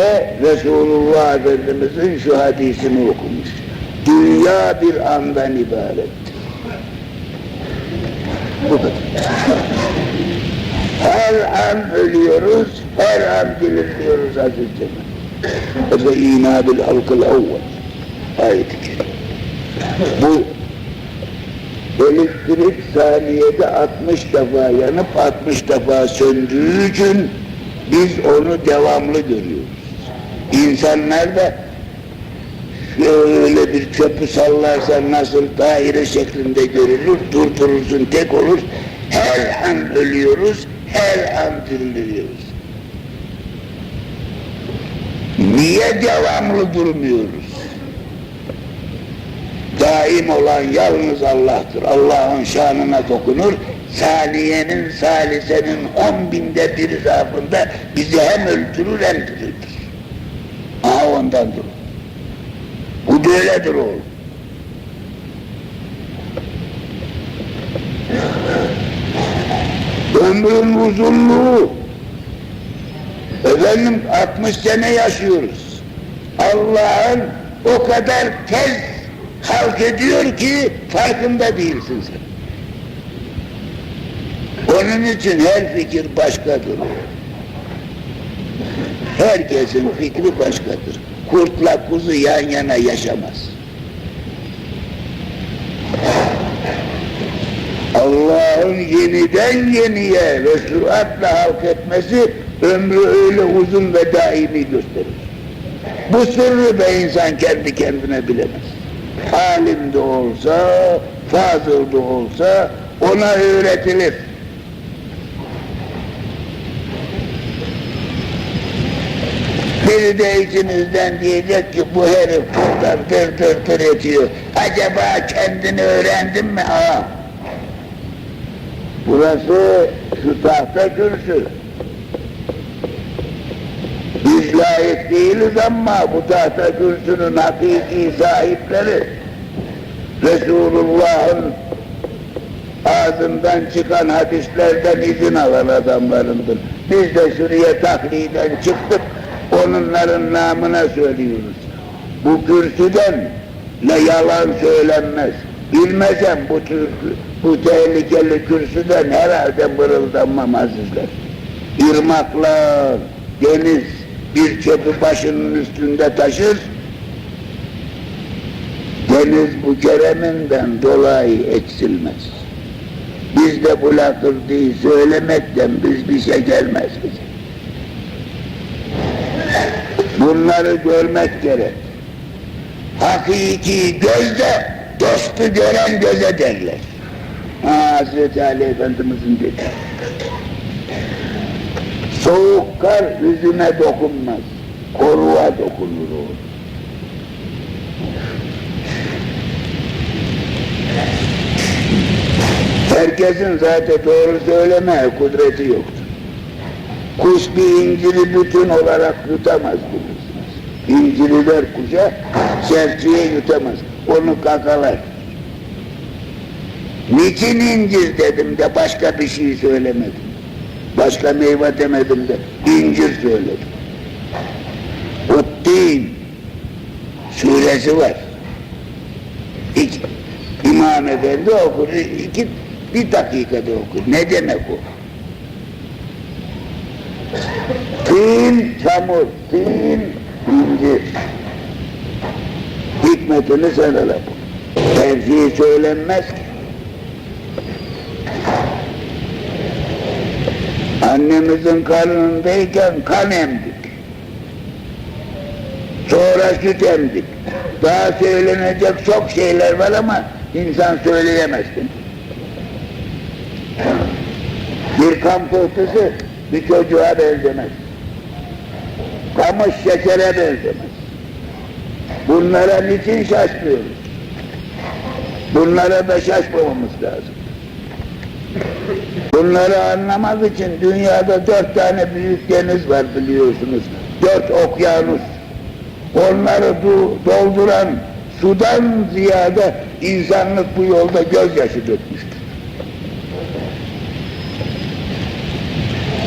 Ve Resulullah Efendimizin şu hadisini okumuş. Dünya bir andan ibarettir. Bu kadar. Her an ölüyoruz, her an dirilmiyoruz aziz cemaat. Ve ina bil halkıl evvel. Ayet-i. Bu elektrik saniyede 60 defa yanıp 60 defa söndüğü için biz onu devamlı görüyoruz. İnsanlar da şöyle bir çöpü sallarsan nasıl daire şeklinde görülür, durdurursun tek olur. Her an ölüyoruz, her an diriliyoruz. Niye devamlı durmuyoruz? Daim olan yalnız Allah'tır. Allah'ın şanına dokunur. Saniyenin, salisenin on binde bir zarfında bizi hem öldürür hem diriltir. Ondandır. Bu böyledir oğlum. Ömrün uzunluğu efendim 60 sene yaşıyoruz. Allah'ın o kadar tez halk ediyor ki farkında değilsin sen. Onun için her fikir başkadır. Herkesin fikri başkadır. Kurtla kuzu yan yana yaşamaz. Allah'ın yeniden yeniye ve süratle halk etmesi ömrü öyle uzun ve daimi gösterir. Bu sırrı da insan kendi kendine bilemez. Alim de olsa, fazıl da olsa ona öğretilir. Biri de içinizden diyecek ki bu herif buradan tır tır tır ediyor. Acaba kendini öğrendin mi? Aa. Burası şu tahta kürsü. Biz layık değiliz ama bu tahta kürsünün hakiki sahipleri Resulullah'ın ağzından çıkan hadislerden izin alan adamlarındır. Biz de şuraya takliden çıktık, onların namına söylüyoruz. Bu kürsüden ne yalan söylenmez. Bilmesem bu tür, bu tehlikeli kürsüden herhalde mırıldanmam azizler. İrmaklar, deniz bir çöpü başının üstünde taşır, deniz bu kereminden dolayı eksilmez. Biz de bu lakırdığı söylemekten biz bir şey gelmez. Bunları görmek gerek. Hakiki gözde dostu gören göze derler. Ha, Hazreti Ali Efendimizin dedi. Soğuk kar yüzüne dokunmaz. Koruğa dokunur o. Herkesin zaten doğru söyleme kudreti yoktur. Kuş bir inciri bütün olarak yutamaz bilirsiniz. İnciriler kuşa, serçeye yutamaz. Onu kakalar. Niçin incir dedim de başka bir şey söylemedim. Başka meyve demedim de incir söyledim. Uttin suresi var. İki, İmam Efendi okur, iki, bir dakikada okur. Ne demek o? Tin, çamur, tin, incir. Hikmetini sen ala bu. Her şey söylenmez ki. Annemizin karnındayken kan emdik. Sonra süt emdik. Daha söylenecek çok şeyler var ama insan söyleyemezsin. Bir kan pıhtısı bir çocuğa benzemez. Kamış şekere benzemez. Bunlara niçin şaşmıyoruz? Bunlara da şaşmamamız lazım. Bunları anlamak için dünyada dört tane büyük deniz var biliyorsunuz. Dört okyanus. Onları do- dolduran sudan ziyade insanlık bu yolda gözyaşı dökmüştür.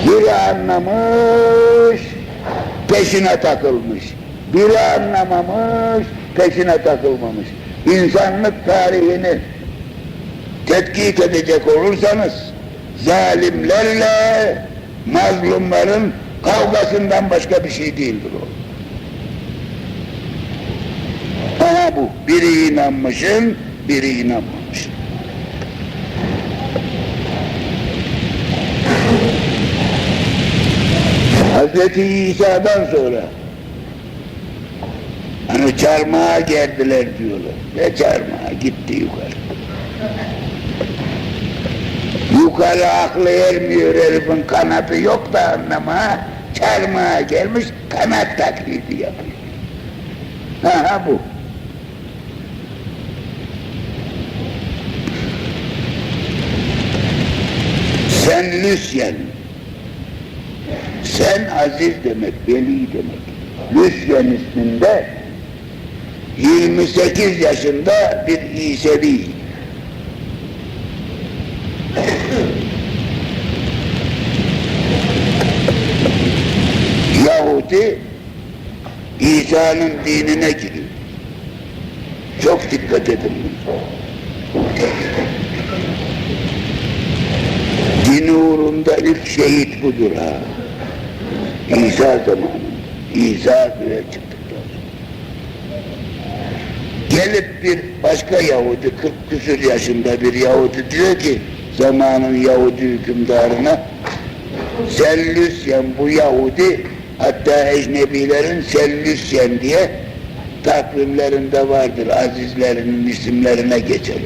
Biri anlamış, peşine takılmış. Biri anlamamış, peşine takılmamış. İnsanlık tarihini tetkik edecek olursanız zalimlerle mazlumların kavgasından başka bir şey değildir o. Aha bu. Biri inanmışın, biri inanmamışın. Hazreti İsa'dan sonra hani çarmıha geldiler diyorlar. Ne çarmıha gitti yukarı. Yukarı aklı ermiyor herifin kanatı yok da anlama. Çarmıha gelmiş kanat taklidi yapıyor. Ha bu. Sen Lüsyen. Sen aziz demek, veli demek. Lüsyen isminde 28 yaşında bir İsevi. Yahudi İsa'nın dinine giriyor. Çok dikkat edin. Dini uğrunda ilk şehit budur ha. İsa zamanı. İsa bile çıktıktan. Gelip bir başka Yahudi, 40 küsur yaşında bir Yahudi diyor ki zamanın Yahudi hükümdarına Sellüsyen bu Yahudi hatta ecnebilerin Sellüsyen diye takvimlerinde vardır azizlerinin isimlerine geçer.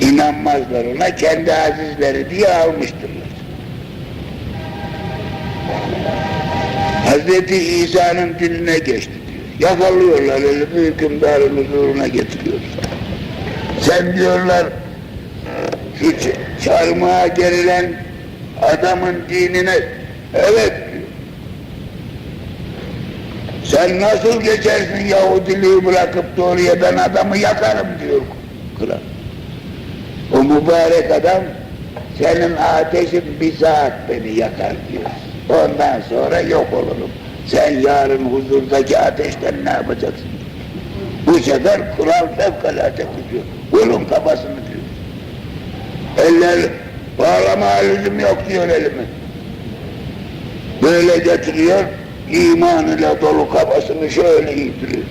İnanmazlar ona kendi azizleri diye almıştırlar. Hazreti İsa'nın diline geçti diyor. Yakalıyorlar elini hükümdarın huzuruna getiriyorlar. Sen diyorlar şu çarmıha gerilen adamın dinine evet diyor. Sen nasıl geçersin Yahudiliği bırakıp da oraya ben adamı yakarım diyor kral. O mübarek adam senin ateşin bir saat beni yakar diyor. Ondan sonra yok olurum. Sen yarın huzurdaki ateşten ne yapacaksın? Bu sefer kural fevkalade tutuyor. Vurun kafasını diyor. Eller bağlama lüzum yok diyor elimi. Böyle getiriyor, imanıyla dolu kafasını şöyle indiriyor.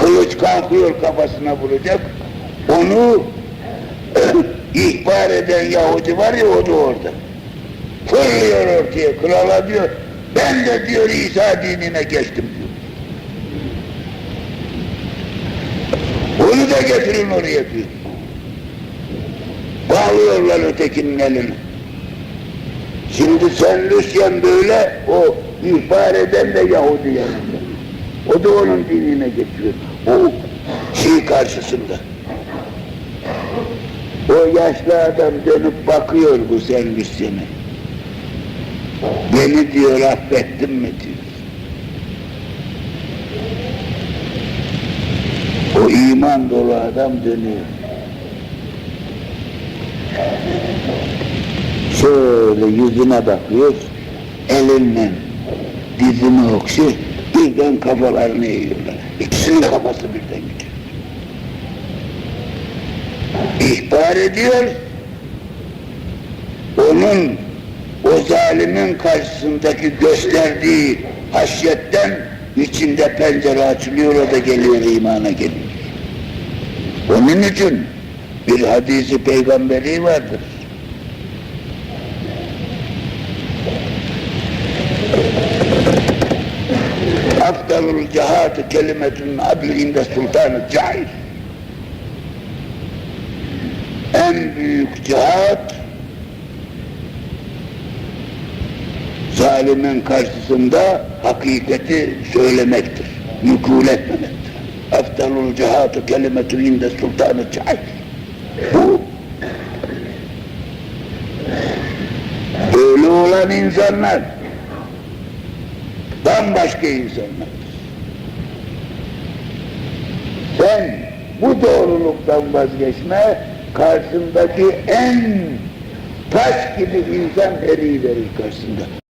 Kılıç kalkıyor kafasına vuracak. Onu ihbar eden Yahudi var ya o da orada. Fırlıyor ortaya krala diyor. Ben de diyor İsa dinine geçtim diyor. Onu da getirin oraya diyor. Bağlıyorlar ötekinin elini. Şimdi sen Lüsyen böyle o ihbar eden de Yahudi yanında. O da onun dinine geçiyor. O şey karşısında. O yaşlı adam dönüp bakıyor bu sen Lüsyen'e. Beni diyor affettin mi diyor. O iman dolu adam dönüyor. Şöyle yüzüne bakıyor, elinle dizini okşuyor, birden kafalarını eğiyorlar. İkisinin kafası birden gidiyor. İhbar ediyor, onun o zalimin karşısındaki gösterdiği haşyetten içinde pencere açılıyor, o da geliyor imana geliyor. Onun için bir hadisi peygamberi vardır. Afdalul cihatı kelimetün adli inde sultanı cahil. En büyük cihat zalimin karşısında hakikati söylemektir, mükul etmemektir. Eftalul cihatı kelimetü inde sultanı cahil. Bu böyle olan insanlar bambaşka insanlar. Sen bu doğruluktan vazgeçme, karşındaki en taş gibi insan eriyiverir karşısında.